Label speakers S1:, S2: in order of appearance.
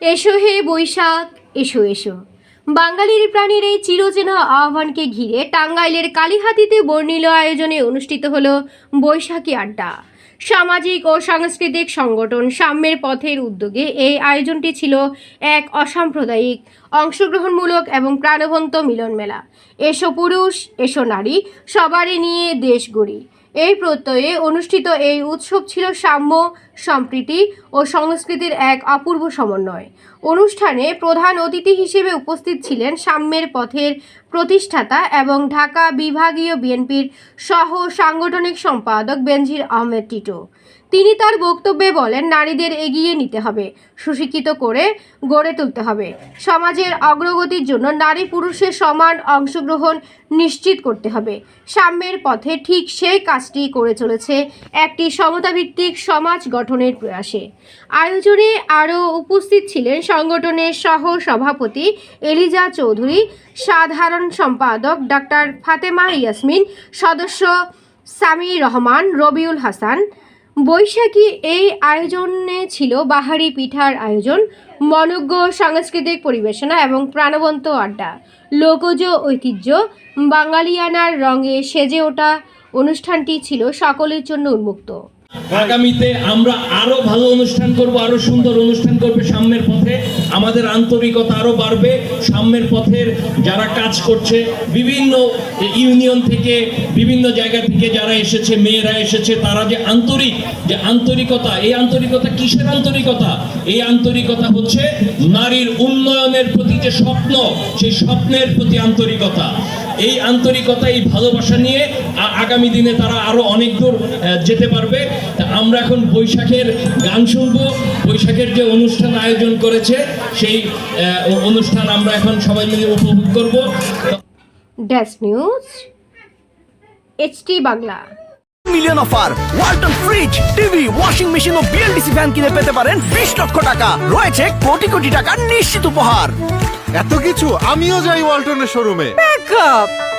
S1: এসো হে বৈশাখ, এসো এসো। বাঙালির প্রাণীর এই চিরচেনা আহ্বানকে ঘিরে টাঙ্গাইলের কালীহাতিতে বর্ণিল আয়োজনে অনুষ্ঠিত হল বৈশাখী আড্ডা। সামাজিক ও সাংস্কৃতিক সংগঠন সাম্যের পথের উদ্যোগে এই আয়োজনটি ছিল এক অসাম্প্রদায়িক, অংশগ্রহণমূলক এবং প্রাণবন্ত মিলন মেলা এসো পুরুষ, এসো নারী সবারই নিয়ে দেশ গড়ি। এই প্রত্যয়ে অনুষ্ঠিত এই উৎসব ছিল সাম্য, সম্প্রীতি ও সংস্কৃতির এক অপূর্ব সমন্বয়। অনুষ্ঠানে প্রধান অতিথি হিসেবে উপস্থিত ছিলেন সাম্যের পথের প্রতিষ্ঠাতা এবং ঢাকা বিভাগীয় বিএনপির সহ সাংগঠনিক সম্পাদক বেনজির আহমেদ টিটো। তিনি তার বক্তব্যে বলেন, নারীদের এগিয়ে নিতে হবে, সুশিক্ষিত করে গড়ে তুলতে হবে। সমাজের অগ্রগতির জন্য নারী পুরুষের সমান অংশগ্রহণ নিশ্চিত করতে হবে। সাম্যের পথে ঠিক সেই কাজটি করে চলেছে একটি সমতাভিত্তিক সমাজ গঠনের প্রয়াসে। আয়োজনে আরও উপস্থিত ছিলেন সংগঠনের সহ সভাপতি এলিজা চৌধুরী, সাধারণ সম্পাদক ডাক্তার ফাতেমা ইয়াসমিন, সদস্য সামি রহমান, রবিউল হাসান বৈশাখী এই আয়োজনে ছিল বাহারি পিঠার আয়োজন, মনজ্ঞ সাংস্কৃতিক পরিবেশনা এবং প্রাণবন্ত আড্ডা, লোকজ ঐতিহ্য, বাঙালিয়ানার রঙে সেজে ওঠা অনুষ্ঠানটি ছিল সকলের জন্য উন্মুক্ত।
S2: আগামীতে আমরা আরও ভালো অনুষ্ঠান করব, আরও সুন্দর অনুষ্ঠান করবে সাম্যের পথে। আমাদের আন্তরিকতা আরও বাড়বে। সাম্যের পথের যারা কাজ করছে, বিভিন্ন ইউনিয়ন থেকে, বিভিন্ন জায়গা থেকে যারা এসেছে, মেয়েরা এসেছে, তারা যে আন্তরিক, যে আন্তরিকতা, এই আন্তরিকতা কিসের আন্তরিকতা? এই আন্তরিকতা হচ্ছে নারীর উন্নয়নের প্রতি যে স্বপ্ন, সেই স্বপ্নের প্রতি আন্তরিকতা। এই আন্তরিকতা এই ভালোবাসা নিয়ে আগামী দিনে তারা আরও অনেক দূর যেতে পারবে। তা আমরা এখন বৈশাখের গান শুনব। বৈশাখের যে অনুষ্ঠান আয়োজন করেছে সেই অনুষ্ঠান আমরা এখন সবাই মিলে উপভোগ করব।
S1: Dash news HT Bangla.
S3: Million offer Walton fridge TV washing machine ও বিএলডিসি ফ্যান কিনে পেতে পারেন বিশ লক্ষ টাকা। রয়েছে কোটি কোটি টাকার নিশ্চিত উপহার।
S4: এত কিছু আমিও যাই ওয়ালটনের শোরুমে
S5: Up.